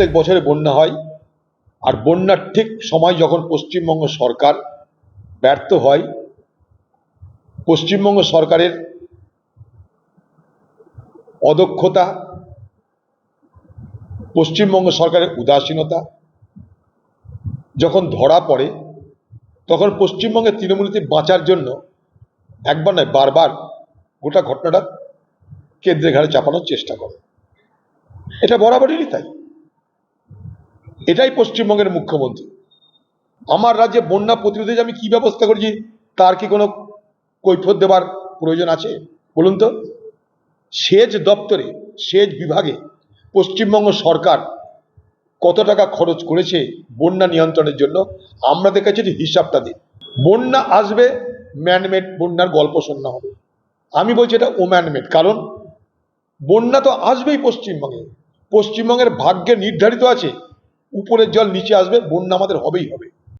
প্রত্যেক বছরে বন্যা হয়। আর বন্যার ঠিক সময় যখন পশ্চিমবঙ্গ সরকার ব্যর্থ হয়, পশ্চিমবঙ্গ সরকারের অদক্ষতা, পশ্চিমবঙ্গ সরকারের উদাসীনতা যখন ধরা পড়ে, তখন পশ্চিমবঙ্গের তৃণমূলতে বাঁচার জন্য একবার নয়, বারবার গোটা ঘটনাটা কেন্দ্রের ঘাড়ে চাপানোর চেষ্টা করে। এটা বরাবরই তাই। এটাই পশ্চিমবঙ্গের মুখ্যমন্ত্রী। আমার রাজ্যে বন্যা প্রতিরোধে আমি কি ব্যবস্থা করেছি, তার কি কোনো কৈফত দেবার প্রয়োজন আছে? বলুন তো। সেচ দপ্তরে, সেচ বিভাগে পশ্চিমবঙ্গ সরকার কত টাকা খরচ করেছে বন্যা নিয়ন্ত্রণের জন্য? আমাদের কাছে হিসাবটা দিন। বন্যা আসবে ম্যানমেড বন্যার গল্প শোনা হবে। আমি বলছি এটা ও ম্যানমেড কারণ বন্যা তো আসবেই পশ্চিমবঙ্গে। পশ্চিমবঙ্গের ভাগ্যে নির্ধারিত আছে উপরের জল নিচে আসবে বন্যা আমাদের হবেই হবে।